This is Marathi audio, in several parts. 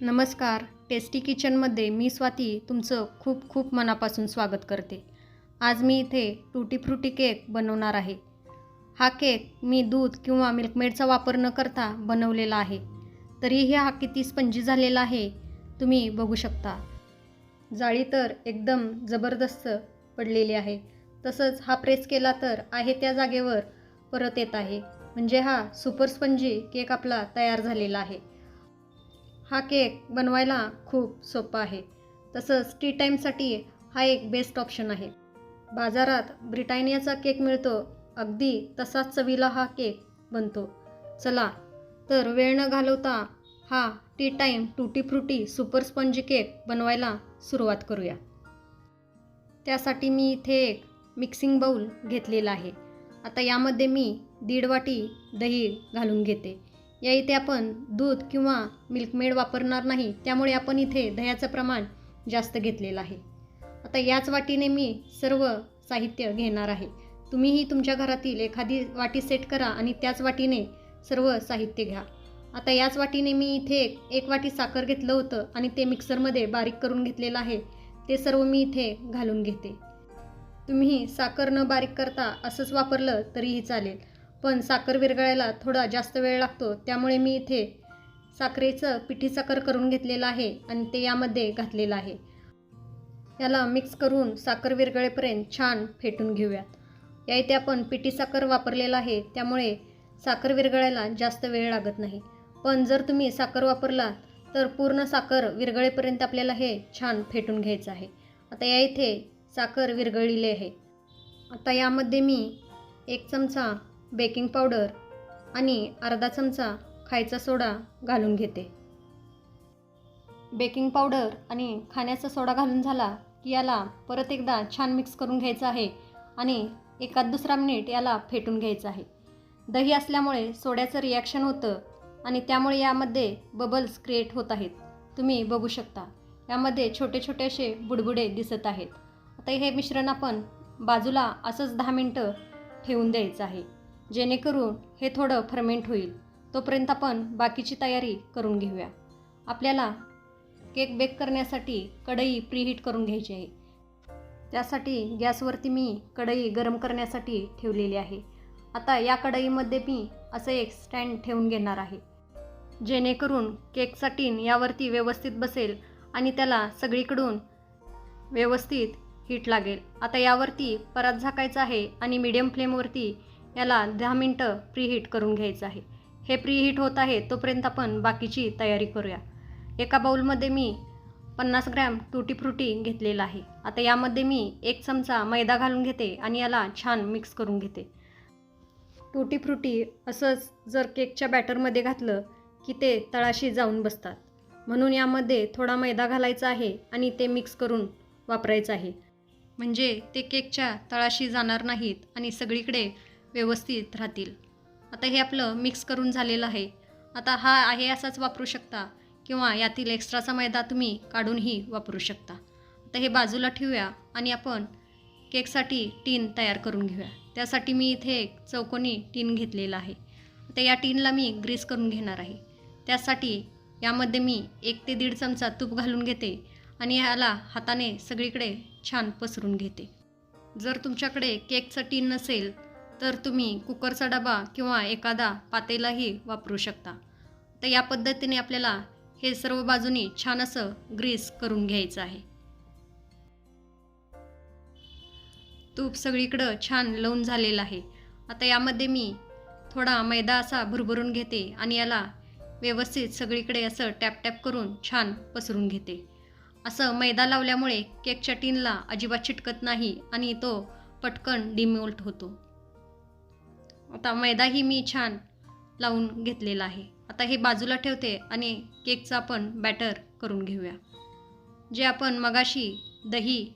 नमस्कार. टेस्टी किचनमध्ये मी स्वाती तुमचं खूप खूप मनापासून स्वागत करते. आज मी इथे टूटी फ्रुटी केक बनवणार आहे. हा केक मी दूध किंवा मिल्कमेडचा वापर न करता बनवलेला आहे. तरीही हा किती स्पंजी झालेला आहे तुम्ही बघू शकता. जाळी तर एकदम जबरदस्त पडलेली आहे. तसंच हा प्रेस केला तर आहे त्या जागेवर परत येत आहे. म्हणजे हा सुपर स्पंजी केक आपला तयार झालेला आहे. हा केक बनवायला खूप सोपा आहे. तसंच टी टाईमसाठी हा एक बेस्ट ऑप्शन आहे. बाजारात ब्रिटानियाचा केक मिळतो अगदी तसाच चवीला हा केक बनतो. चला तर वेळ न घालवता हा tea time tutti frutti super spongy cake बनवायला सुरुवात करूया. त्यासाठी मी इथे एक मिक्सिंग बाऊल घेतलेला आहे. आता यामध्ये मी दीड वाटी दही घालून घेते. या इथे आपण दूध किंवा मिल्कमेड वापरणार नाही त्यामुळे आपण इथे दह्याचं प्रमाण जास्त घेतलेलं आहे. आता याच वाटीने मी सर्व साहित्य घेणार आहे. तुम्हीही तुमच्या घरातील एखादी वाटी सेट करा आणि त्याच वाटीने सर्व साहित्य घ्या. आता याच वाटीने मी इथे एक एक वाटी साखर घेतलं होतं आणि ते मिक्सरमध्ये बारीक करून घेतलेलं आहे. ते सर्व मी इथे घालून घेते. तुम्ही साखर न बारीक करता असंच वापरलं तरीही चालेल. पण साखर विरघळायला थोडा जास्त वेळ लागतो. त्यामुळे मी इथे साखरेचं पिठी साखर करून घेतलेलं आहे आणि ते यामध्ये घातलेलं आहे. याला मिक्स करून साखर विरघळेपर्यंत छान फेटून घेऊयात. या इथे आपण पिठी साखर वापरलेला आहे. त्यामुळे साखर विरघळायला जास्त वेळ लागत नाही. पण जर तुम्ही साखर वापरला तर पूर्ण साखर विरघळेपर्यंत आपल्याला हे छान फेटून घ्यायचं आहे. आता या इथे साखर विरघळलेली आहे. आता यामध्ये मी एक चमचा बेकिंग पावडर आणि अर्धा चमचा खायचा सोडा घालून घेते. बेकिंग पावडर आणि खाण्याचा सोडा घालून झाला की याला परत एकदा छान मिक्स करून घ्यायचं आहे आणि एकाद दुसरा मिनिट याला फेटून घ्यायचं आहे. दही असल्यामुळे सोड्याचं रिॲक्शन होतं आणि त्यामुळे यामध्ये बबल्स क्रिएट होत आहेत. तुम्ही बघू शकता. यामध्ये छोटे छोटे असे बुडबुडे दिसत आहेत. आता हे मिश्रण आपण बाजूला असंच दहा मिनटं ठेवून द्यायचं आहे. जेणेकरून हे थोडं फर्मेंट होईल. तोपर्यंत आपण बाकीची तयारी करून घेऊया. आपल्याला केक बेक करण्यासाठी कढई प्रीहीट करून घ्यायची आहे. त्यासाठी गॅसवरती मी कढई गरम करण्यासाठी ठेवलेली आहे. आता या कढईमध्ये मी असं एक स्टँड ठेवून घेणार आहे. जेणेकरून केकचा टीन यावरती व्यवस्थित बसेल आणि त्याला सगळीकडून व्यवस्थित हीट लागेल. आता यावरती परत झाकायचं आहे आणि मीडियम फ्लेमवरती याला दहा मिनटं प्रीहीट करून घ्यायचं आहे. हे प्रीहीट होत आहे तोपर्यंत आपण बाकीची तयारी करूया. एका बाऊलमध्ये मी पन्नास ग्रॅम टूटी फ्रुटी घेतलेला आहे. आता यामध्ये मी एक चमचा मैदा घालून घेते आणि याला छान मिक्स करून घेते. टुटी फ्रुटी असंच जर केकच्या बॅटरमध्ये घातलं की ते तळाशी जाऊन बसतात. म्हणून यामध्ये थोडा मैदा घालायचा आहे आणि ते मिक्स करून वापरायचं आहे. म्हणजे ते केकच्या तळाशी जाणार नाहीत आणि सगळीकडे व्यवस्थित राहतील. आता हे आपलं मिक्स करून झालेलं आहे. आता हा आहे असाच वापरू शकता किंवा यातील एक्स्ट्राचा मैदा तुम्ही काढूनही वापरू शकता. आता हे बाजूला ठेवूया आणि आपण केकसाठी टीन तयार करून घेऊया. त्यासाठी मी इथे एक चौकोनी टीन घेतलेला आहे. आता या टीनला मी ग्रीस करून घेणार आहे. त्यासाठी यामध्ये मी एक ते दीड चमचा तूप घालून घेते आणि याला हाताने सगळीकडे छान पसरून घेते. जर तुमच्याकडे केकचं टीन नसेल तर तुम्ही कुकरचा डबा किंवा एखादा पातेलाही वापरू शकता. तर या पद्धतीने आपल्याला हे सर्व बाजूनी छान असं ग्रीस करून घ्यायचं आहे. तूप सगळीकडं छान लावून झालेलं आहे. आता यामध्ये मी थोडा मैदा असा भरभरून घेते आणि याला व्यवस्थित सगळीकडे असं टॅप टॅप करून छान पसरून घेते. असं मैदा लावल्यामुळे केकच्या टीनला अजिबात चिटकत नाही आणि तो पटकन डिमोल्ट होतो. आता मैदाही मी छान लावून घेतलेला आहे. आता हे बाजूला ठेवते आणि केकचं आपण बॅटर करून घेऊया. जे आपण मगाशी दही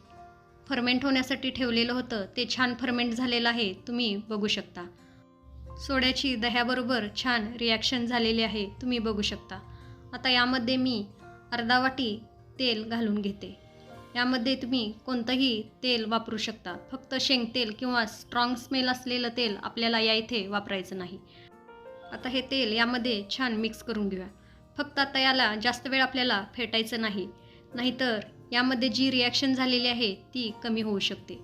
फर्मेंट होण्यासाठी ठेवलेलं होतं ते छान फर्मेंट झालेलं आहे तुम्ही बघू शकता. सोड्याची दह्याबरोबर छान रिॲक्शन झालेली आहे तुम्ही बघू शकता. आता यामध्ये मी अर्धा वाटी तेल घालून घेते. यामध्ये तुम्ही कोणतंही तेल वापरू शकता. फक्त शेंगतेल किंवा स्ट्रॉंग स्मेल असलेलं तेल आपल्याला या इथे वापरायचं नाही. आता हे तेल यामध्ये छान मिक्स करून घेऊया. फक्त आता याला जास्त वेळ आपल्याला फेटायचं नाही. नाहीतर यामध्ये जी रिॲक्शन झालेली आहे ती कमी होऊ शकते.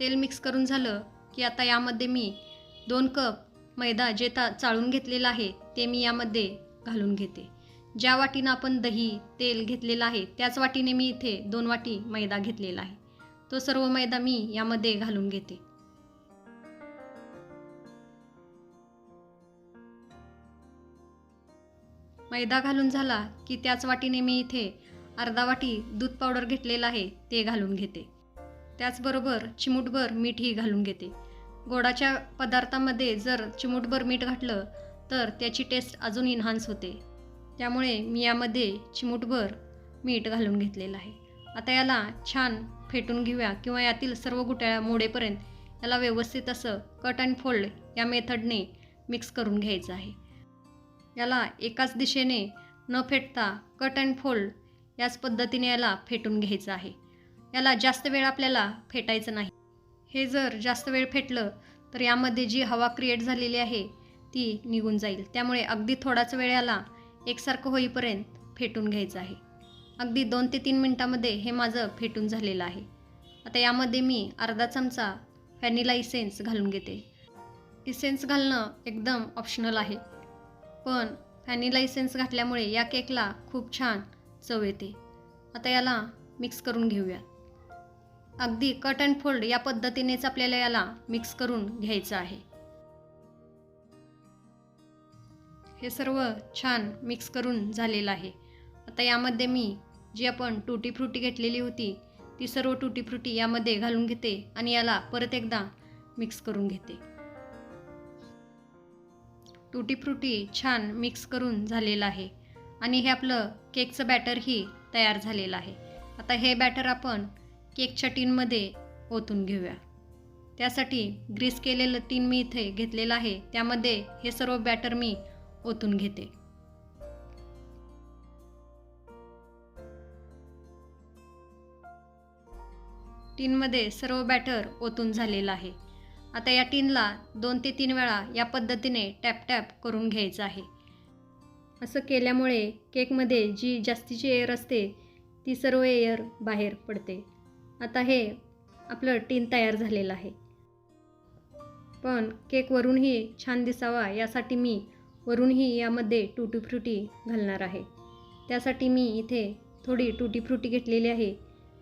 तेल मिक्स करून झालं की आता यामध्ये मी दोन कप मैदा जे ता चाळून घेतलेला आहे ते मी यामध्ये घालून घेते. ज्या वाटीनं आपण दही तेल घेतलेलं आहे त्याच वाटीने मी इथे दोन वाटी मैदा घेतलेला आहे. तो सर्व मैदा मी यामध्ये घालून घेते. मैदा घालून झाला की त्याच वाटीने मी इथे अर्धा वाटी दूध पावडर घेतलेलं आहे ते घालून घेते. त्याचबरोबर चिमूटभर मीठही घालून घेते. गोडाच्या पदार्थामध्ये जर चिमूटभर मीठ घातलं तर त्याची टेस्ट अजून इन्हान्स होते. त्यामुळे मी यामध्ये चिमूटभर मीठ घालून घेतलेलं आहे. आता याला छान फेटून घेऊया किंवा यातील सर्व गुटाळ्या मोडेपर्यंत याला व्यवस्थित असं कट अँड फोल्ड या मेथडने मिक्स करून घ्यायचं आहे. याला एकाच दिशेने न फेटता कट अँड फोल्ड याच पद्धतीने याला फेटून घ्यायचं आहे. याला जास्त वेळ आपल्याला फेटायचं नाही. हे जर जास्त वेळ फेटलं तर यामध्ये जी हवा क्रिएट झालेली आहे ती निघून जाईल. त्यामुळे अगदी थोडाच वेळ याला एकसारखं होईपर्यंत फेटून घ्यायचं आहे. अगदी दोन ते तीन मिनटामध्ये हे माझं फेटून झालेलं आहे. आता यामध्ये मी अर्धा चमचा व्हॅनिला इसेन्स घालून घेते. इसेन्स घालणं एकदम ऑप्शनल आहे. पण व्हॅनिला इसेन्स घातल्यामुळे या केकला खूप छान चव येते. आता याला मिक्स करून घेऊया. अगदी कट अँड फोल्ड या पद्धतीनेच आपल्याला याला मिक्स करून घ्यायचं आहे. हे सर्व छान मिक्स करून झालेलं आहे. आता यामध्ये मी जी आपण टुटी फ्रुटी घेतलेली होती ती सर्व टुटी फ्रुटी यामध्ये घालून घेते आणि याला परत एकदा मिक्स करून घेते. टुटी फ्रुटी छान मिक्स करून झालेलं आहे आणि हे आपलं केकचं बॅटरही तयार झालेलं आहे. आता हे बॅटर आपण केकच्या टीनमध्ये ओतून घेऊया. त्यासाठी ग्रीस केलेलं टीन मी इथे घेतलेलं आहे. त्यामध्ये हे सर्व बॅटर मी ओतून घेते. टीनमध्ये सर्व बॅटर ओतून झालेलं आहे. आता या टीनला दोन ते तीन वेळा या पद्धतीने टॅप टॅप करून घ्यायचं आहे. असं केल्यामुळे केकमध्ये जी जास्तीची एअर असते ती सर्व एअर बाहेर पडते. आता हे आपलं टीन तयार झालेलं आहे. पण केक वरूनही छान दिसावा यासाठी मी वरूनही यामध्ये टुटी फ्रुटी घालणार आहे. त्यासाठी मी इथे थोडी टुटी फ्रुटी घेतलेली आहे.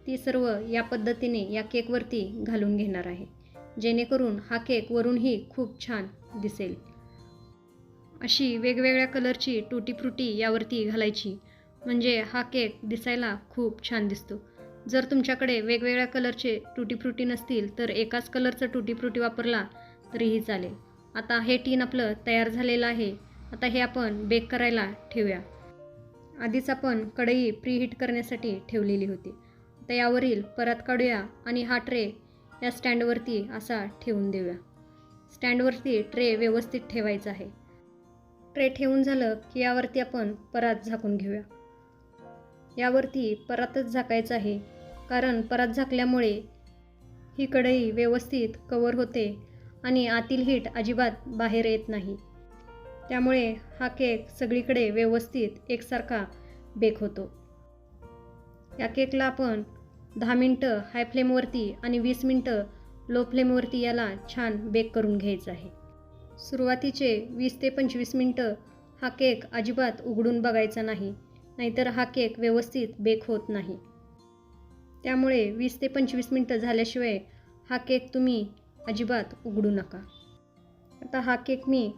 ती सर्व या पद्धतीने या केकवरती घालून घेणार आहे. जेणेकरून हा केक वरूनही खूप छान दिसेल. अशी वेगवेगळ्या कलरची टुटी फ्रुटी यावरती घालायची. म्हणजे हा केक दिसायला खूप छान दिसतो. जर तुमच्याकडे वेगवेगळ्या कलरचे टुटी फ्रुटी नसतील तर एकाच कलरचं टुटी फ्रुटी वापरला तरीही चालेल. आता हे टीन आपलं तयार झालेलं आहे. आता हे आपण बेक करायला ठेवूया. आधीच आपण कढई प्रीहीट करण्यासाठी ठेवलेली होती. आता यावरील परत काढूया आणि हा ट्रे या स्टँडवरती असा ठेवून देऊया. स्टँडवरती ट्रे व्यवस्थित ठेवायचा आहे. ट्रे ठेवून झालं की यावरती आपण परात झाकून घेऊया. यावरती परातच झाकायचं आहे. कारण परात झाकल्यामुळे ही कढई व्यवस्थित कवर होते आणि आतील हीट अजिबात बाहेर येत नाही. त्यामुळे हा केक सगळीकडे व्यवस्थित एकसारखा बेक होतो. या केकला आपण दहा मिनटं हाय फ्लेमवरती आणि वीस मिनटं लो फ्लेमवरती याला छान बेक करून घ्यायचं आहे. सुरुवातीचे वीस ते पंचवीस मिनटं हा केक अजिबात उघडून बघायचा नाही नाहीतर हा केक व्यवस्थित बेक होत नाही. त्यामुळे वीस ते पंचवीस मिनटं झाल्याशिवाय हा केक तुम्ही अजिबात उघडू नका. आता हा केक मी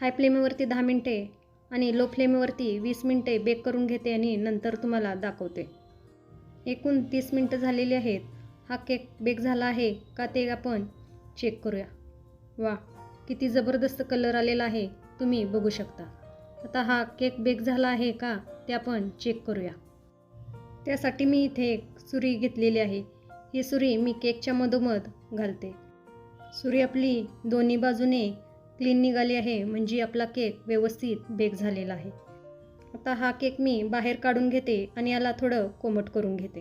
हाय फ्लेमवरती दहा मिनटे आणि लो फ्लेमवरती वीस मिनटे बेक करून घेते आणि नंतर तुम्हाला दाखवते. एकूण तीस मिनटं झालेली आहेत. हा केक बेक झाला आहे का ते आपण चेक करूया. वा किती जबरदस्त कलर आलेला आहे. तुम्ही बघू शकता. आता हा केक बेक झाला आहे का ते आपण चेक करूया. त्यासाठी मी इथे एक सुरी घेतलेली आहे. ही सुरी मी केकच्या मधोमध घालते. सुरी आपली दोन्ही बाजूने क्लीन निघाली आहे म्हणजे आपला केक व्यवस्थित बेक झालेला आहे. आता हा केक मी बाहेर काढून घेते आणि याला थोडं कोमट करून घेते.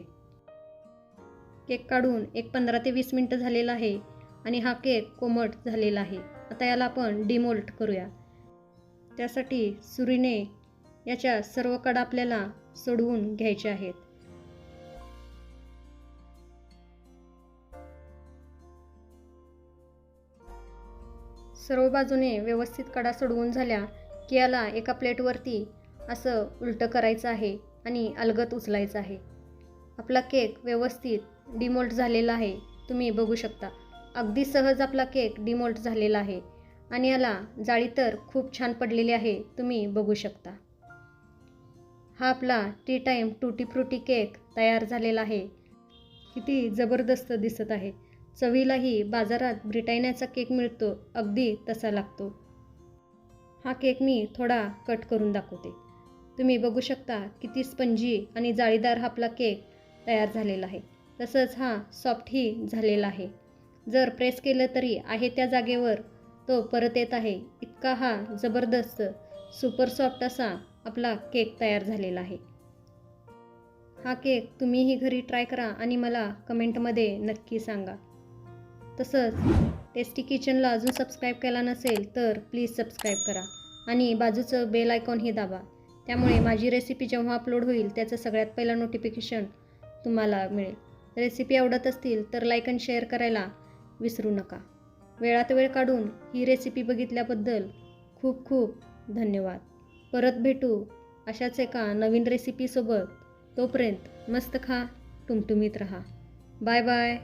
केक काढून एक पंधरा ते वीस मिनटं झालेला आहे आणि हा केक कोमट झालेला आहे. आता याला आपण डिमोल्ट करूया. त्यासाठी सुरीने याच्या सर्व कडा आपल्याला सोडवून घ्यायच्या आहेत. सर्व बाजूने व्यवस्थित कडा सोडवून झाल्या की याला एका प्लेटवरती असं उलटं करायचं आहे आणि अलगत उचलायचं आहे. आपला केक व्यवस्थित डिमोल्ट झालेला आहे तुम्ही बघू शकता. अगदी सहज आपला केक डिमोल्ट झालेला आहे आणि याला जाळी तर खूप छान पडलेली आहे तुम्ही बघू शकता. हा आपला tea time tutti frutti cake तयार झालेला आहे. किती जबरदस्त दिसत आहे. चवीलाही बाजारात ब्रिटानियाचा केक मिळतो अगदी तसा लागतो. हा केक मी थोडा कट करून दाखवते. तुम्ही बघू शकता किती स्पंजी आणि जाळीदार हा आपला केक तयार झालेला आहे. तसंच हा सॉफ्टही झालेला आहे. जर प्रेस केलं तरी आहे त्या जागेवर. तो परत येत आहे. इतका हा जबरदस्त सुपर सॉफ्ट असा आपला केक तयार झालेला आहे. हा केक तुम्हीही घरी ट्राय करा आणि मला कमेंटमध्ये नक्की सांगा. तसंच टेस्टी किचनला अजून सबस्क्राईब केला नसेल तर प्लीज सबस्क्राईब करा आणि बाजूचं बेल आयकॉनही दाबा. त्यामुळे माझी रेसिपी जेव्हा अपलोड होईल त्याचं सगळ्यात पहिलं नोटिफिकेशन तुम्हाला मिळेल. रेसिपी आवडत असतील तर लाईक आणि शेअर करायला विसरू नका. वेळात वेळ काढून ही रेसिपी बघितल्याबद्दल खूप खूप धन्यवाद. परत भेटू अशाच एका नवीन रेसिपीसोबत तोपर्यंत मस्त खा टुमटुमीत रहा. Bye bye